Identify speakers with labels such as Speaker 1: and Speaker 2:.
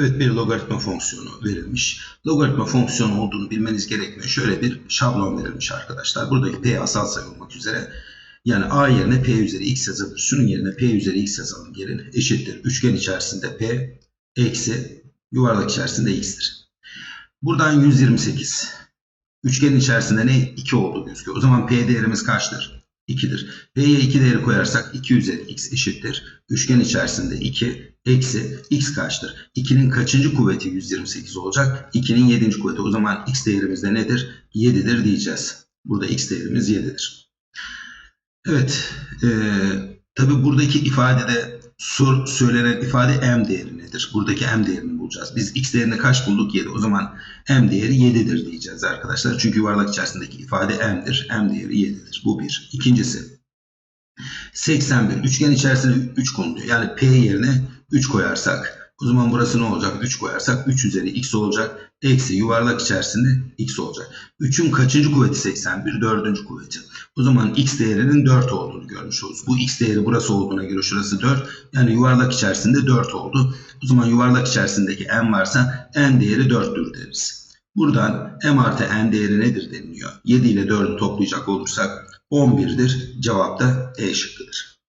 Speaker 1: Evet bir logaritma fonksiyonu verilmiş. Logaritma fonksiyonu olduğunu bilmeniz gerekmiyor. Şöyle bir şablon verilmiş arkadaşlar. Buradaki p asal sayı olmak üzere. Yani a yerine p üzeri x yazabilir. Şunun yerine p üzeri x yazalım gelin. Eşittir. Üçgen içerisinde p eksi yuvarlak içerisinde x'tir. Buradan 128. Üçgenin içerisinde ne? 2 oldu gözüküyor. O zaman p değerimiz kaçtır? 2'dir. P'ye 2 değeri koyarsak 2 üzeri x eşittir. Üçgen içerisinde 2 eksi x kaçtır? 2'nin kaçıncı kuvveti 128 olacak? 2'nin 7. kuvveti. O zaman x değerimiz de nedir? 7'dir diyeceğiz. Burada x değerimiz 7'dir. Evet. E, tabi buradaki ifadede sor, söylenen ifade m değeri nedir? Buradaki m değerini bulacağız. Biz x değerini kaç bulduk? 7. O zaman m değeri 7'dir diyeceğiz arkadaşlar. Çünkü yuvarlak içerisindeki ifade m'dir. m değeri 7'dir. Bu bir. İkincisi 81. Üçgen içerisinde 3 konuluyor. Yani p yerine 3 koyarsak o zaman burası ne olacak? 3 koyarsak 3 üzeri x olacak. Eksi yuvarlak içerisinde x olacak. 3'ün kaçıncı kuvveti 81? Dördüncü kuvveti. O zaman x değerinin 4 olduğunu görmüş oluruz. Bu x değeri burası olduğuna göre şurası 4. Yani yuvarlak içerisinde 4 oldu. O zaman yuvarlak içerisindeki n varsa n değeri 4'tür deriz. Buradan m artı n değeri nedir deniliyor. 7 ile 4'ü toplayacak olursak 11'dir. Cevap da E şıkkıdır.